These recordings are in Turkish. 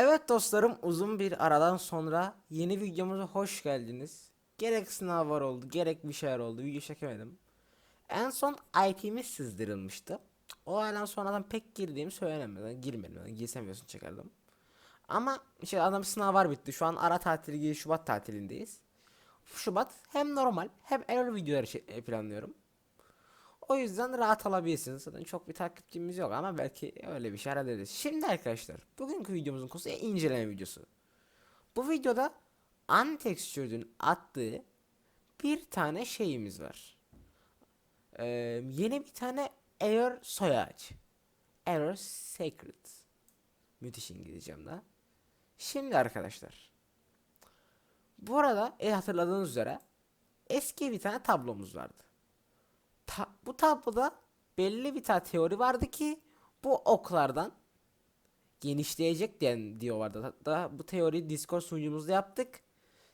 Evet dostlarım uzun bir aradan sonra yeni videomuza hoş geldiniz. Gerek sınav var oldu gerek bir şeyler oldu video çekemedim. En son IP'miz sızdırılmıştı. O aydan sonradan pek girdiğim söylenemeden girmedim. Yani girsem videosunu çekerdim. Ama işte adam sınavlar bitti. Şu an ara tatili Şubat tatilindeyiz. Şubat hem normal hem error videoları planlıyorum. O yüzden rahat alabilirsiniz. Zaten çok bir takipçimiz yok ama belki öyle bir şey hallederiz. Şimdi arkadaşlar bugünkü videomuzun konusu inceleme videosu. Bu videoda Untextured'ün attığı bir tane şeyimiz var. Ee, yeni bir tane Error soy ağacı. Error Secret. Müthiş İngilizcem de. Şimdi arkadaşlar. Bu arada e hatırladığınız üzere eski bir tane tablomuz vardı. Ta- bu tabloda belli bir tane teori vardı ki bu oklardan genişleyecek diyen diyor vardı. Hatta bu teoriyi Discord sunucumuzda yaptık.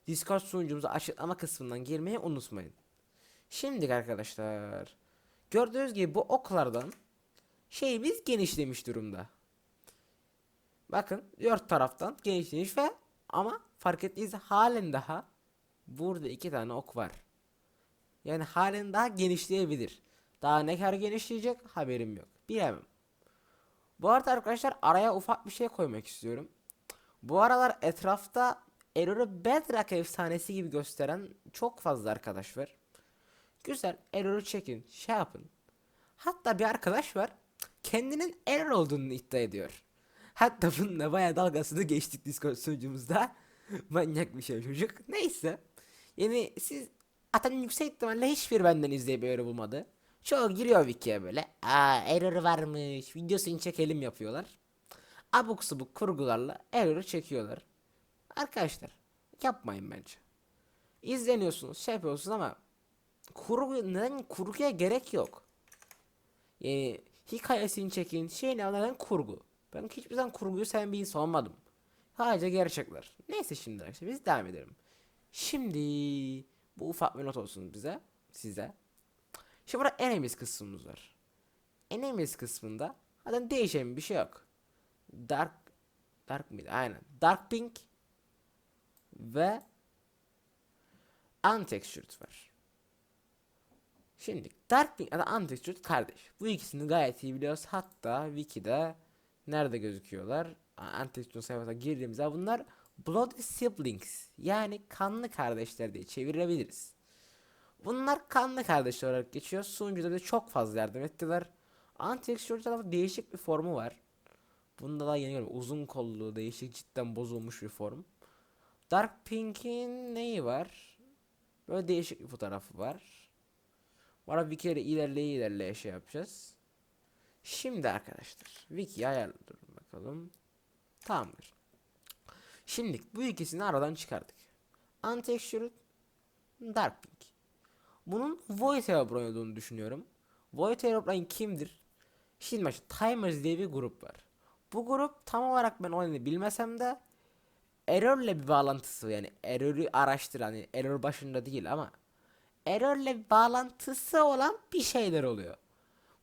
Discord sunucumuza açıklama kısmından girmeyi unutmayın. Şimdi arkadaşlar gördüğünüz gibi bu oklardan şeyimiz genişlemiş durumda. Bakın dört taraftan genişlemiş ve ama fark ettiğiniz halen daha burada iki tane ok var. Yani halen daha genişleyebilir. Daha ne kadar genişleyecek haberim yok. Bilemem. Bu arada arkadaşlar araya ufak bir şey koymak istiyorum. Bu aralar etrafta Error'ı Bedrock efsanesi gibi gösteren çok fazla arkadaş var. Güzel Error'ı çekin şey yapın. Hatta bir arkadaş var kendinin Error olduğunu iddia ediyor. Hatta bununla bayağı dalgasını geçtik Discord sunucumuzda. Manyak bir şey çocuk. Neyse. Yani siz zaten yüksek ihtimalle hiçbir benden izleyip öyle bulmadı. Çoğu giriyor wiki'ye böyle. Aa error varmış. Videosunu çekelim yapıyorlar. Abuk subuk kurgularla error'ı çekiyorlar. Arkadaşlar yapmayın bence. İzleniyorsunuz şey yapıyorsunuz ama kurgu neden kurguya gerek yok. Yani hikayesini çekin şeyini neden kurgu. Ben hiçbir zaman kurguyu seven bir insan olmadım. Sadece gerçekler. Neyse şimdi arkadaşlar biz devam edelim. Şimdi bu ufak bir not olsun bize, size. Şimdi burada enemies kısmımız var. Enemies kısmında zaten değişen bir şey yok. Dark Dark mıydı? Aynen. Dark Pink ve Untextured var. Şimdi Dark Pink ya da Untextured kardeş. Bu ikisini gayet iyi biliyoruz. Hatta Wiki'de nerede gözüküyorlar? Untextured sayfasına girdiğimizde bunlar Blood Siblings yani kanlı kardeşler diye çevirebiliriz. Bunlar kanlı kardeşler olarak geçiyor. Sunucuda da çok fazla yardım ettiler. Antexture'da da değişik bir formu var. Bunda da yeni. Uzun kollu, değişik cidden bozulmuş bir form. Dark Pink'in neyi var? Böyle değişik bir fotoğrafı var. Bana bir kere ilerleye ilerleye şey yapacağız. Şimdi arkadaşlar. Wiki ayarladım bakalım. Tamamdır. Şimdi bu ikisini aradan çıkardık. Untextured, Dark Pink. Bunun Void Aeroplane olduğunu düşünüyorum. Void Aeroplane kimdir? Şimdi bak Timers diye bir grup var. Bu grup tam olarak ben onu bilmesem de Error'le bir bağlantısı yani Error'ü araştır hani Error başında değil ama Error'le bir bağlantısı olan bir şeyler oluyor.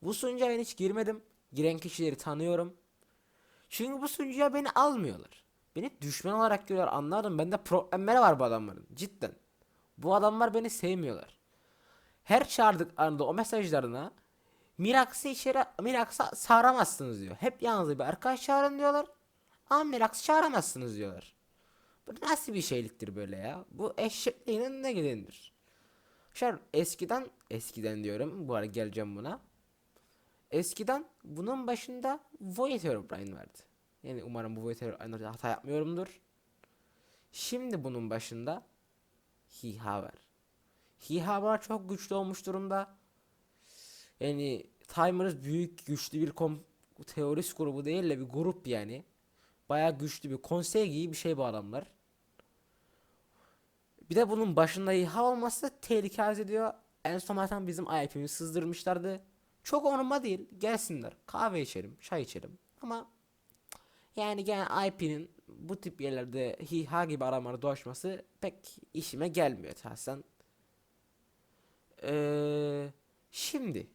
Bu sunucuya ben hiç girmedim. Giren kişileri tanıyorum. Çünkü bu sunucuya beni almıyorlar. Beni düşman olarak görüyorlar anladım. Bende problemleri var bu adamların. Cidden. Bu adamlar beni sevmiyorlar. Her çağırdıklarında o mesajlarına Mirax'ı içeri Mirax'a çağıramazsınız diyor. Hep yalnız bir arkadaş çağırın diyorlar. Ama Mirax'ı çağıramazsınız diyorlar. Bu nasıl bir şeyliktir böyle ya? Bu eşekliğinin ne gidendir? Şer eskiden eskiden diyorum. Bu arada geleceğim buna. Eskiden bunun başında Void Herobrine vardı. Yani umarım bu Herobrine hata yapmıyorumdur. Şimdi bunun başında Hiha var. Hiha var çok güçlü olmuş durumda. Yani Timers büyük güçlü bir kom teorist grubu değil de bir grup yani. Baya güçlü bir konsey gibi bir şey bu adamlar. Bir de bunun başında Hiha olması tehlike arz ediyor. En son zaten bizim IP'mizi sızdırmışlardı. Çok umurumda değil. Gelsinler. Kahve içelim, çay içelim. Ama yani gene IP'nin bu tip yerlerde hiha gibi aramaları dolaşması pek işime gelmiyor tahsen. Ee, şimdi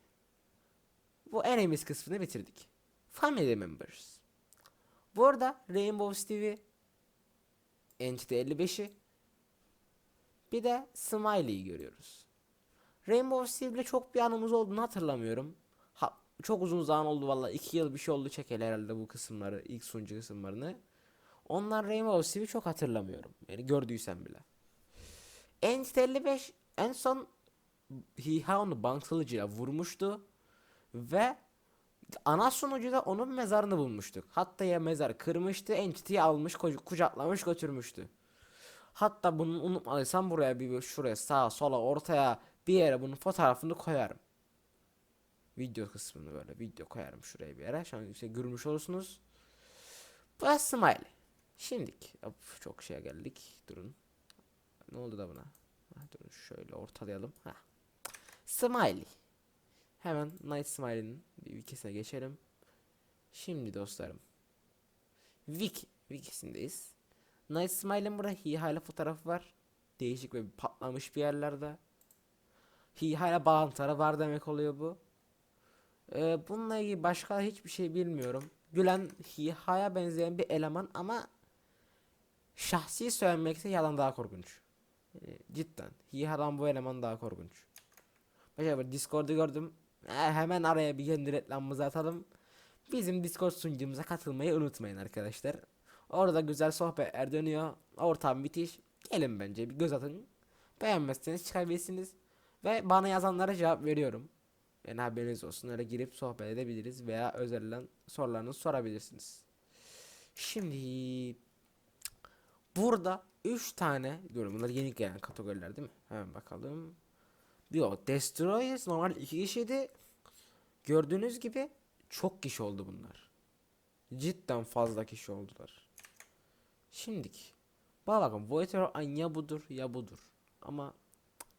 bu enemies kısmını bitirdik. Family members. Bu arada Rainbow Steve'i Entity 55'i bir de Smiley'i görüyoruz. Rainbow Steve'le çok bir anımız olduğunu hatırlamıyorum. Çok uzun zaman oldu valla 2 yıl bir şey oldu çekeli herhalde bu kısımları ilk sunucu kısımlarını. Ondan Rainbow Steve'i çok hatırlamıyorum. Yani gördüysem bile. Entity 55 en son Hiha onu banksalıcıyla vurmuştu. Ve ana sunucuda onun mezarını bulmuştuk. Hatta ya mezar kırmıştı, Entity'yi almış, kucaklamış götürmüştü. Hatta bunu unutmadıysam buraya bir şuraya sağa sola ortaya bir yere bunun fotoğrafını koyarım. Video kısmını böyle video koyarım şuraya bir yere. Şu an işte görmüş olursunuz. Da smile. Şimdik. Of, çok şeye geldik. Durun. Ne oldu da buna? Ha, durun şöyle ortalayalım. Ha. Smiley. Hemen Night Smiley'nin bir wikisine geçelim. Şimdi dostlarım. Wiki, wikisindeyiz. Night Smiley'in burada Hiha ile fotoğrafı var. Değişik ve patlamış bir yerlerde. Hiha ile bağlantıları var demek oluyor bu. Ee, bununla ilgili başka hiçbir şey bilmiyorum. Gülen Hiha'ya benzeyen bir eleman ama şahsi söylemekse yalan daha korkunç. Yani cidden. Hiha'dan bu eleman daha korkunç. Başka bir Discord'u gördüm. Eh, hemen araya bir kendi reklamımızı atalım. Bizim Discord sunucumuza katılmayı unutmayın arkadaşlar. Orada güzel sohbetler dönüyor. Ortam bitiş. Gelin bence bir göz atın. Beğenmezseniz çıkabilirsiniz. Ve bana yazanlara cevap veriyorum. Yani haberiniz olsun. Öyle girip sohbet edebiliriz veya özelden sorularınızı sorabilirsiniz. Şimdi burada 3 tane diyorum bunlar yeni gelen kategoriler değil mi? Hemen bakalım. Yok Destroyers normal 2 kişiydi. Gördüğünüz gibi çok kişi oldu bunlar. Cidden fazla kişi oldular. Şimdik. Bana bakın Voitero ya budur ya budur. Ama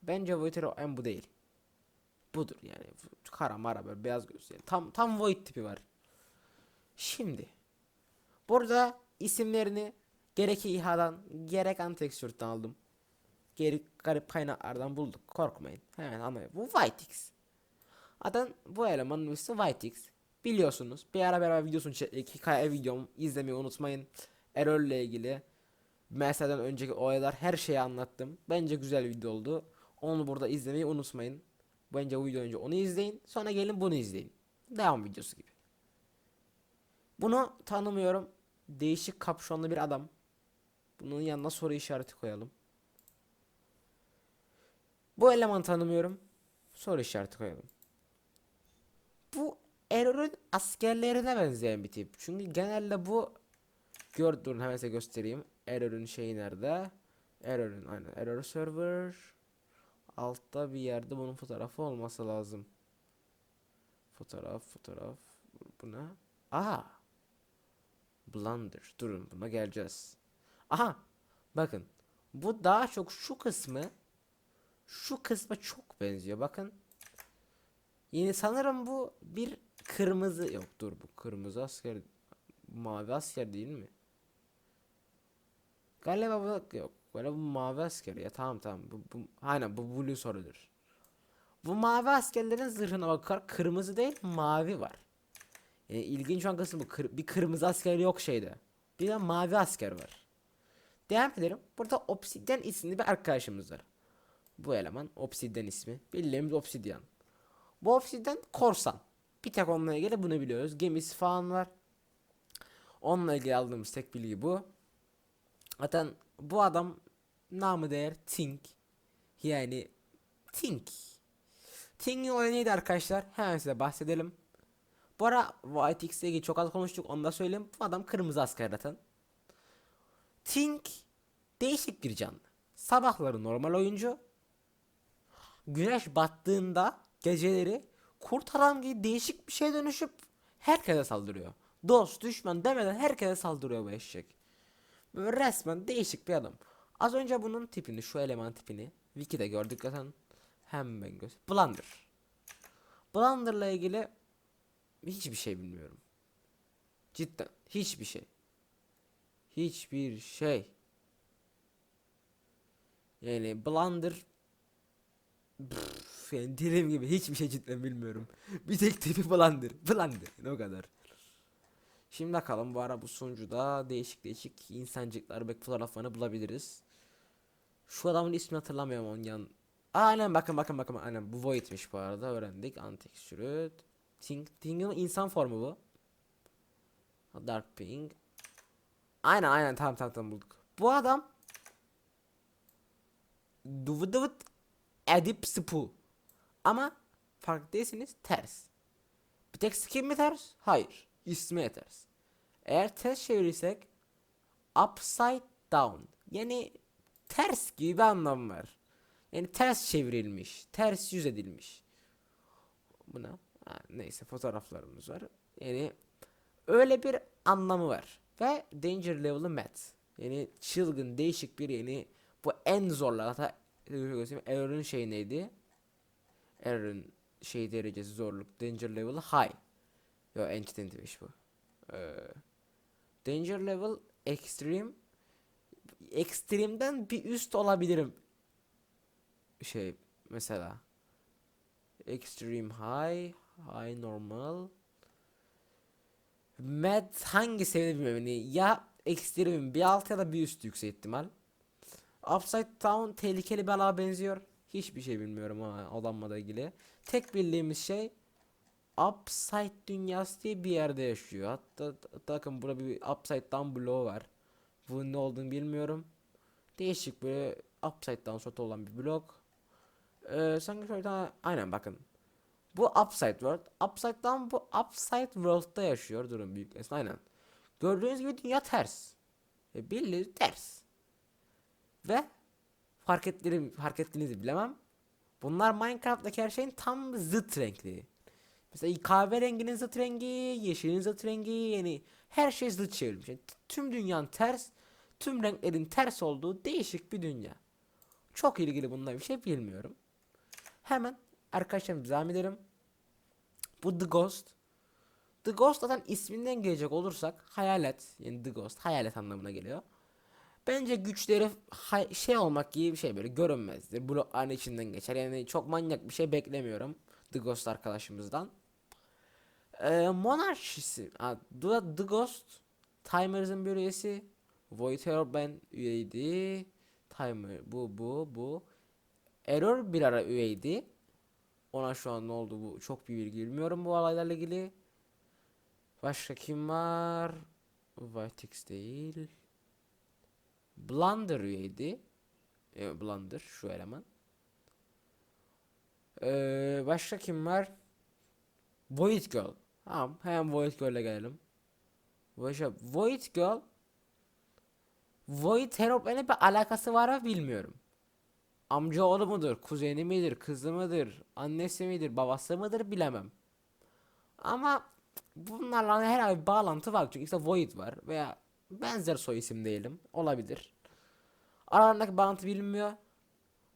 bence Voitero en bu değil. Budur yani. Kara mara böyle beyaz göz yani. Tam tam Void tipi var. Şimdi. Burada isimlerini gerek İHA'dan gerek Antexture'dan aldım. Geri garip kaynaklardan bulduk. Korkmayın. Hemen anlayın. Bu Whitix. Zaten bu elemanın ismi Whitix. Biliyorsunuz. Bir ara beraber videosunu çektik. Hikaye videom izlemeyi unutmayın. Error ile ilgili. Meseleden önceki olaylar her şeyi anlattım. Bence güzel video oldu. Onu burada izlemeyi unutmayın. Bence bu video önce onu izleyin. Sonra gelin bunu izleyin. Devam videosu gibi. Bunu tanımıyorum. Değişik kapşonlu bir adam. Bunun yanına soru işareti koyalım. Bu elemanı tanımıyorum. Soru işareti koyalım. Bu Error'un askerlerine benzeyen bir tip. Çünkü genelde bu Gör durun hemen size göstereyim. Error'un şeyi nerede? Error'un aynen Error server altta bir yerde bunun fotoğrafı olması lazım. Fotoğraf, fotoğraf. Bu ne? Aa. Blunder. Durun buna geleceğiz. Aha. Bakın. Bu daha çok şu kısmı şu kısma çok benziyor. Bakın. Yine sanırım bu bir kırmızı yok dur bu kırmızı asker mavi asker değil mi? Galiba bu yok. Galiba bu mavi asker ya tamam tamam bu, bu aynen bu blue sorudur. Bu mavi askerlerin zırhına bakar kırmızı değil mavi var. Yani ilginç olan kısmı bu kır- bir kırmızı asker yok şeyde. Bir de mavi asker var. Devam edelim. Burada Obsidian isimli bir arkadaşımız var. Bu eleman Obsidian ismi. Bildiğimiz Obsidian. Bu Obsidian korsan. Bir tek onunla ilgili bunu biliyoruz. Gemisi falan var. Onunla ilgili aldığımız tek bilgi bu. Zaten bu adam namı değer Tink. Yani Tink. Tink'in olayı neydi arkadaşlar? Hemen size bahsedelim. Bu ara X'le ilgili çok az konuştuk onu da söyleyeyim. Bu adam kırmızı asker zaten. Tink değişik bir canlı. Sabahları normal oyuncu. Güneş battığında geceleri kurt adam gibi değişik bir şeye dönüşüp herkese saldırıyor. Dost düşman demeden herkese saldırıyor bu eşek. Böyle resmen değişik bir adam. Az önce bunun tipini şu eleman tipini Wiki'de gördük zaten. Hemen göz. Blunder. Blunder'la ilgili hiçbir şey bilmiyorum. Cidden hiçbir şey. Hiçbir şey. Yani Blunder Pff, yani dilim gibi hiçbir şey cidden bilmiyorum. Bir tek tipi Blunder. Blunder. O kadar. Şimdi bakalım bu ara bu sunucuda değişik değişik insancıklar ve fotoğraflarını bulabiliriz. Şu adamın ismini hatırlamıyorum onun yan. Aynen bakın bakın bakın aynen bu Void'miş bu arada öğrendik. Antextured. Ting Ting'in insan formu bu. Dark Pink. Aynen aynen tamam tamam tamam bulduk. Bu adam Duvut duvut Edip Spu. Ama fark değilsiniz ters. Bir tek skin mi ters? Hayır. İsmi ters. Eğer ters çevirirsek upside down. Yani ters gibi bir anlam var. Yani ters çevrilmiş, ters yüz edilmiş. Buna ha, neyse fotoğraflarımız var. Yani öyle bir anlamı var. Ve danger level'ı met. Yani çılgın değişik bir yani bu en zorlu hatta Error'ın şey neydi? Error'ın şey derecesi zorluk danger level'ı high. Yo enchantment'miş bu. Ee, danger level extreme extreme'den bir üst olabilirim. Şey mesela extreme high, high normal. Mad hangi seviyede bilmiyorum. Yani ya extreme bir alt ya da bir üst yüksek ihtimal. Upside down tehlikeli bir benziyor. Hiçbir şey bilmiyorum ama adamla ilgili. Tek bildiğimiz şey Upside dünyası diye bir yerde yaşıyor. Hatta bakın burada bir upside down bloğu var. Bunun ne olduğunu bilmiyorum. Değişik böyle upside down sortu olan bir blok. Ee, sanki şöyle tane- aynen bakın. Bu upside world. Upside down bu upside world'da yaşıyor. Durun büyük resmi aynen. Gördüğünüz gibi dünya ters. E, bildiğiniz ters. Ve fark ettiğini, fark ettiğinizi bilemem. Bunlar Minecraft'taki her şeyin tam zıt renkli. Mesela kahverenginin zıt rengi, yeşilin zıt rengi yani her şey zıt çevrilmiş. Yani tüm dünyanın ters, tüm renklerin ters olduğu değişik bir dünya. Çok ilgili bununla bir şey bilmiyorum. Hemen arkadaşlarım devam edelim. Bu The Ghost. The Ghost zaten isminden gelecek olursak hayalet yani The Ghost hayalet anlamına geliyor. Bence güçleri şey olmak gibi bir şey böyle görünmezdir. Blokların içinden geçer. Yani çok manyak bir şey beklemiyorum. The Ghost arkadaşımızdan. Ee, Monarchisi. Ha, The, The Ghost Timers'ın bir üyesi. Void ben üyeydi. Timer bu bu bu. Error bir ara üyeydi. Ona şu an ne oldu bu çok bir bilgi bilmiyorum bu olaylarla ilgili. Başka kim var? Vitix değil. Blunder üyeydi. E, Blunder şu eleman. Ee, başka kim var? Void Girl. Tamam hemen Void Girl'e gelelim. Başka Void Girl Void Herobrine'e bir alakası var mı bilmiyorum. Amca oğlu mudur, kuzeni midir, kızı mıdır, annesi midir, babası mıdır bilemem. Ama bunlarla herhangi bir bağlantı var çünkü işte Void var veya benzer soy isim diyelim olabilir. Aralarındaki bağlantı bilinmiyor.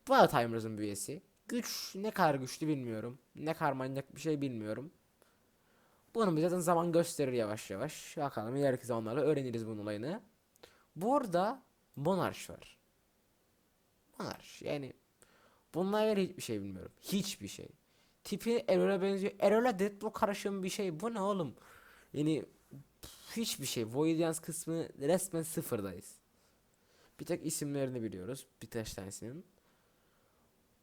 Bu da Timers'ın bir üyesi. Güç ne kadar güçlü bilmiyorum. Ne kadar manyak bir şey bilmiyorum. Bunu zaten zaman gösterir yavaş yavaş. Bakalım ileriki zamanlarda öğreniriz bunun olayını. Burada Monarch var. Monarch yani bununla ilgili hiçbir şey bilmiyorum. Hiçbir şey. Tipi Erol'a benziyor. Erol'a Deadpool karışım bir şey. Bu ne oğlum? Yani hiçbir şey. Voidians kısmı resmen sıfırdayız. Bir tek isimlerini biliyoruz. Birkaç tanesinin.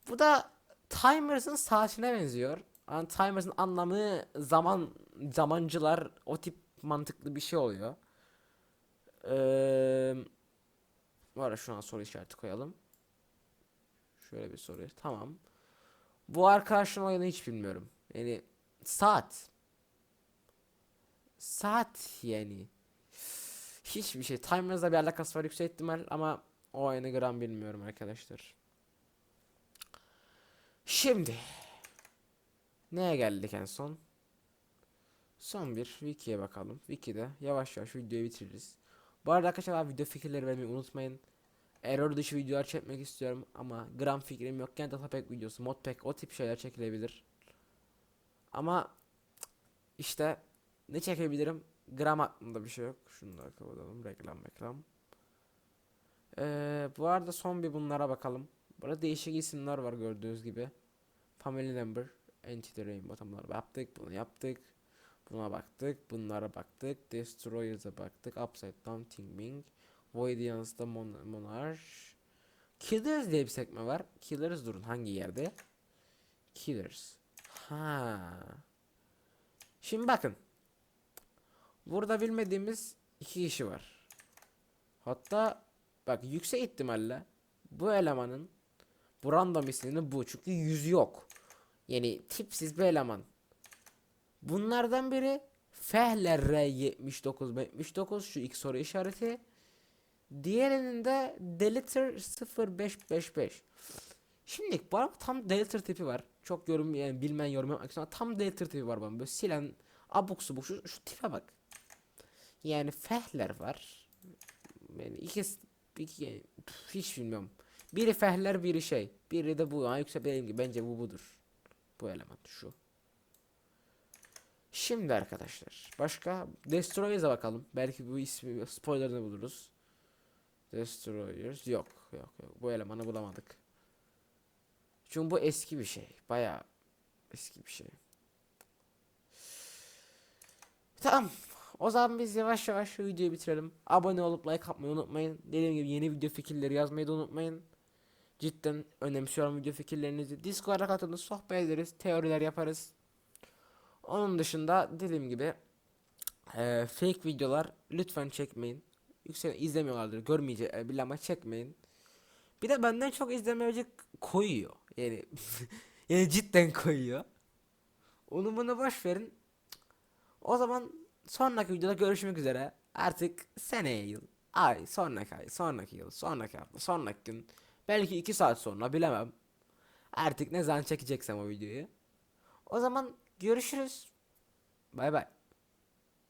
Bu da Timers'ın saatine benziyor. Yani Timers'ın anlamı zaman zamancılar o tip mantıklı bir şey oluyor. Eee bu şu an soru işareti koyalım. Şöyle bir soru. Tamam. Bu arkadaşın olayını hiç bilmiyorum. Yani saat. Saat yani. Hiçbir şey. Timers'la bir alakası var yüksek ihtimal ama o oyunu gram bilmiyorum arkadaşlar. Şimdi neye geldik en son? Son bir wiki'ye bakalım. Wiki'de yavaş yavaş videoyu bitiririz. Bu arada arkadaşlar video fikirleri vermeyi unutmayın. Error dışı videolar çekmek istiyorum ama gram fikrim yokken datapack videosu, modpack o tip şeyler çekilebilir. Ama işte ne çekebilirim? Gram aklımda bir şey yok. Şunu da kapatalım. Reklam reklam. Ee, bu arada son bir bunlara bakalım. Burada değişik isimler var gördüğünüz gibi. Family Number, Entity Rainbow tamamlar yaptık. Bunu yaptık. Buna baktık. Bunlara baktık. Destroyers'a baktık. Upside Down Thinking. Voidians'da Mon Monarch. Killers diye bir sekme var. Killers durun hangi yerde? Killers. Ha. Şimdi bakın. Burada bilmediğimiz iki kişi var. Hatta bak yüksek ihtimalle bu elemanın bu random isminin bu çünkü yüzü yok. Yani tipsiz bir eleman. Bunlardan biri Fehler R79 79 şu ilk soru işareti. Diğerinin de Deliter 0555. Şimdi arada tam Deliter tipi var. Çok yorum yani bilmen yorum yapmak istiyorum. Tam Deliter tipi var bana. Böyle silen abuk subuk şu, şu tipe bak. Yani Fehler var. Yani ikisi iki, hiç bilmiyorum. Biri Fehler biri şey. Biri de bu. Ha, yüksek dediğim gibi bence bu budur. Bu eleman şu. Şimdi arkadaşlar başka Destroyers'a bakalım. Belki bu ismi spoilerını buluruz. Destroyers yok yok yok. Bu elemanı bulamadık. Çünkü bu eski bir şey. Baya eski bir şey. Tamam. O zaman biz yavaş yavaş şu videoyu bitirelim. Abone olup like atmayı unutmayın. Dediğim gibi yeni video fikirleri yazmayı da unutmayın. Cidden önemsiyorum video fikirlerinizi. Discord'a katılın, sohbet ederiz, teoriler yaparız. Onun dışında dediğim gibi eee, fake videolar lütfen çekmeyin. Yüksek izlemiyorlardır, görmeyecek e, bile ama çekmeyin. Bir de benden çok izlemeyecek koyuyor. Yani yani cidden koyuyor. Onu bunu boş verin. O zaman sonraki videoda görüşmek üzere. Artık seneye yıl, ay, sonraki ay, sonraki yıl, sonraki hafta, sonraki gün, belki iki saat sonra bilemem. Artık ne zaman çekeceksem o videoyu. O zaman görüşürüz. Bay bay.